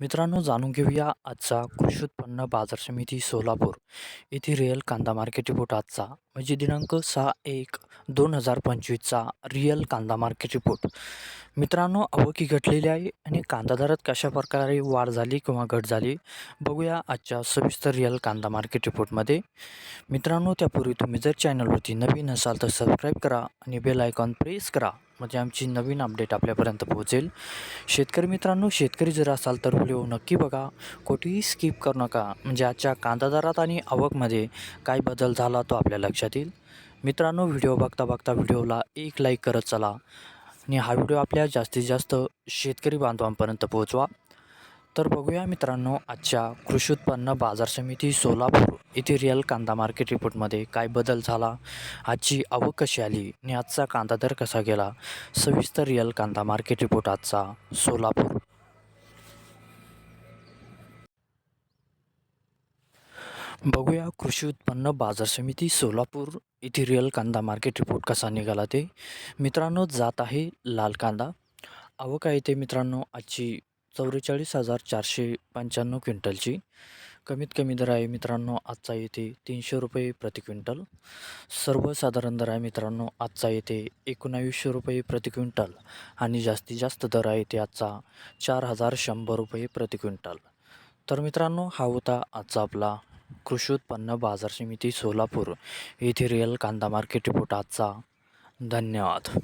मित्रांनो जाणून घेऊया आजचा कृषी उत्पन्न बाजार समिती सोलापूर. येथे रिअल कांदा मार्केट रिपोर्ट आजचा. म्हणजे दिनांक सहा एक दोन हजार पंचवीसचा रिअल कांदा मार्केट रिपोर्ट मित्रांनो आवकी घटलेली आहे आणि कांदा दरात कशा प्रकारे वाढ झाली किंवा घट झाली बघूया आजच्या सविस्तर रिअल कांदा मार्केट रिपोर्टमध्ये मित्रांनो त्यापूर्वी तुम्ही जर चॅनलवरती नवीन असाल तर सबस्क्राईब करा आणि बेल आयकॉन प्रेस करा. म्हणजे आमची नवीन अपडेट आपल्यापर्यंत पोहोचेल. शेतकरी मित्रांनो शेतकरी जर असाल तर व्हिडिओ नक्की बघा. कुठेही स्किप करू नका. म्हणजे आजच्या कांदा दरात आणि आवकमध्ये काय बदल झाला तो आपल्या लक्षात येईल. मित्रांनो व्हिडिओ बघता बघता व्हिडिओला एक लाईक करत चला. आणि हा व्हिडिओ आपल्या जास्तीत जास्त शेतकरी बांधवांपर्यंत पोहोचवा. तर बघूया मित्रांनो आजच्या कृषी उत्पन्न बाजार समिती सोलापूर इथे रिअल कांदा मार्केट रिपोर्टमध्ये काय बदल झाला आजची आवक कशी आली आणि आजचा कांदा दर कसा गेला सविस्तर रिअल कांदा मार्केट रिपोर्ट आजचा सोलापूर. बघूया कृषी उत्पन्न बाजार समिती सोलापूर इथे रिअल कांदा मार्केट रिपोर्ट कसा निघाला ते. मित्रांनो जात आहे लाल कांदा. आवक आहे ते मित्रांनो आजची चौवेचाळीस हजार चारशे पंच्याण्णव क्विंटलची. कमीत कमी दर आहे मित्रांनो आजचा येथे तीनशे रुपये प्रति क्विंटल. सर्वसाधारण दर आहे मित्रांनो आजचा येथे एकोणावीसशे रुपये प्रति क्विंटल. आणि जास्तीत जास्त दर आहे ते आजचा चार हजार शंभर रुपये प्रति क्विंटल. तर मित्रांनो हा होता आजचा आपला कृषी उत्पन्न बाजार समिती सोलापूर. येथे रिअल कांदा मार्केट रिपोर्ट आजचा. धन्यवाद.